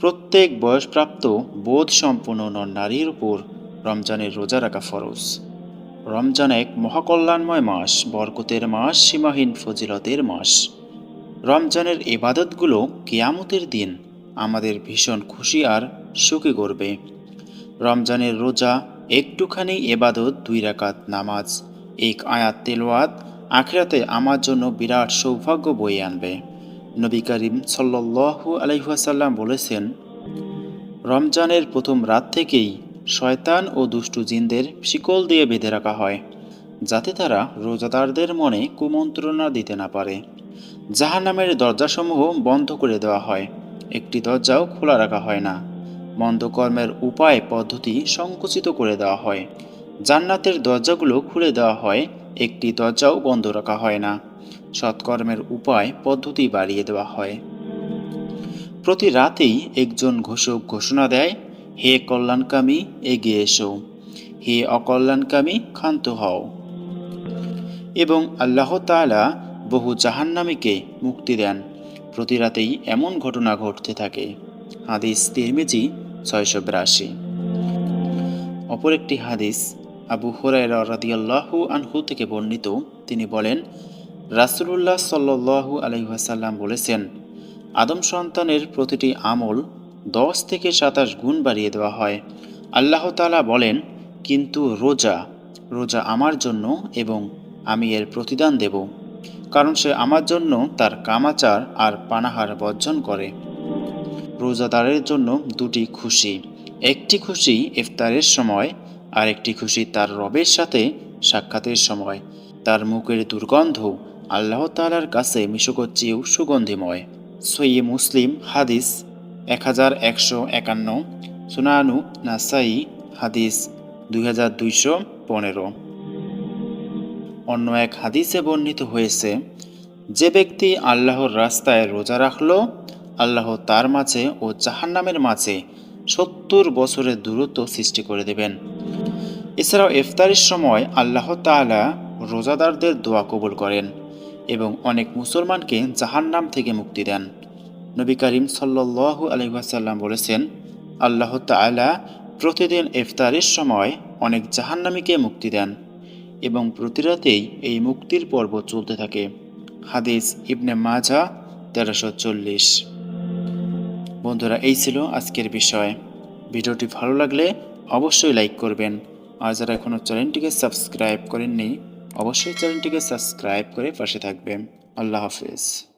প্রত্যেক বয়সপ্রাপ্ত বোধ সম্পন্ন নর নারীর উপর রমজানের রোজা রাখা ফরজ। রমজান এক মহাকল্যাণময় মাস, বরকতের মাস, সীমাহীন ফজিলতের মাস। রমজানের এবাদতগুলো কেয়ামতের দিন আমাদের ভীষণ খুশি আর সুখী করবে। রমজানের রোজা একটুখানি এবাদত দুই রাকাত নামাজ, এক আয়াত তেলোয়াত আখেরাতে আমার জন্য বিরাট সৌভাগ্য বয়ে আনবে। নবী করিম সাল্লাল্লাহু আলাইহাসাল্লাম বলেছেন, রমজানের প্রথম রাত থেকেই শয়তান ও দুষ্টু জিনদের শিকল দিয়ে বেঁধে রাখা হয়, যাতে তারা রোজাদারদের মনে কুমন্ত্রণা দিতে না পারে। জাহান্নামের দরজাসমূহ বন্ধ করে দেওয়া হয়, একটি দরজাও খোলা রাখা হয় না। মন্দ কর্মের উপায় পদ্ধতি সংকুচিত করে দেওয়া হয়। জান্নাতের দরজাগুলো খুলে দেওয়া হয় একটি দরজাও বন্ধ রাখা হয় না। সৎকর্মের উপায় পদ্ধতি বাড়িয়ে দেওয়া হয়। প্রতি রাতেই একজন ঘোষক ঘোষণা দেয়, হে কল্যাণকামী, এগিয়ে এসো। হে অকল্যাণকামী, ক্ষান্ত হও। এবং আল্লাহ তাআলা বহু জাহান্নামীকে মুক্তি দেন। প্রতি রাতেই এমন ঘটনা ঘটতে থাকে। হাদিস তিরমিজি ছয়শো বিরাশি। অপর একটি হাদিস আবু হুরায়রা রাদিয়াল্লাহু আনহু থেকে বর্ণিত, তিনি বলেন, রাসূলুল্লাহ সাল্লাল্লাহু আলাইহাসাল্লাম বলেছেন, আদম সন্তানের প্রতিটি আমল দশ থেকে সাতাশ গুণ বাড়িয়ে দেওয়া হয়। আল্লাহ তাআলা বলেন, কিন্তু রোজা রোজা আমার জন্য এবং আমি এর প্রতিদান দেব, কারণ সে আমার জন্য তার কামাচার আর পানাহার বর্জন করে। রোজাদারের জন্য দুটি খুশি, একটি খুশি ইফতারের সময় আর একটি খুশি তার রবের সাথে সাক্ষাতের সময়। তার মুখের দুর্গন্ধ আল্লাহ তালার কাছে মিশুকর চেয়েও সুগন্ধিময়। সইয়ে মুসলিম হাদিস এক হাজার একশো একান্ন, সুনানু নাসাই হাদিস দুই হাজার দুইশো পনেরো। অন্য এক হাদিসে বর্ণিত হয়েছে, যে ব্যক্তি আল্লাহর রাস্তায় রোজা রাখল, আল্লাহ তার মাঝে ও জাহান্নামের মাঝে সত্তর বছরের দূরত্ব সৃষ্টি করে দেবেন। এছাড়াও ইফতারের সময় আল্লাহ তাআলা রোজাদারদের দোয়া কবুল করেন এবং অনেক মুসলমানকে জাহান্নাম থেকে মুক্তি দেন। নবী করিম সাল্লাল্লাহু আলাইহি ওয়াসাল্লাম বলেছেন, আল্লাহ তাআলা প্রতিদিন ইফতারের সময় অনেক জাহান্নামীকে মুক্তি দেন এবং প্রতি রাতেই এই মুক্তির পর্ব চলতে থাকে। হাদিস ইবনে মাজা, তেরোশো চল্লিশ। বন্ধুরা, এই ছিল আজকের বিষয়। ভিডিওটি ভালো লাগলে অবশ্যই লাইক করবেন। আর যারা এখনও চ্যানেলটিকে সাবস্ক্রাইব করেননি অবশ্যই চ্যানেলটিকে সাবস্ক্রাইব করে পাশে থাকবেন। আল্লাহ হাফেজ।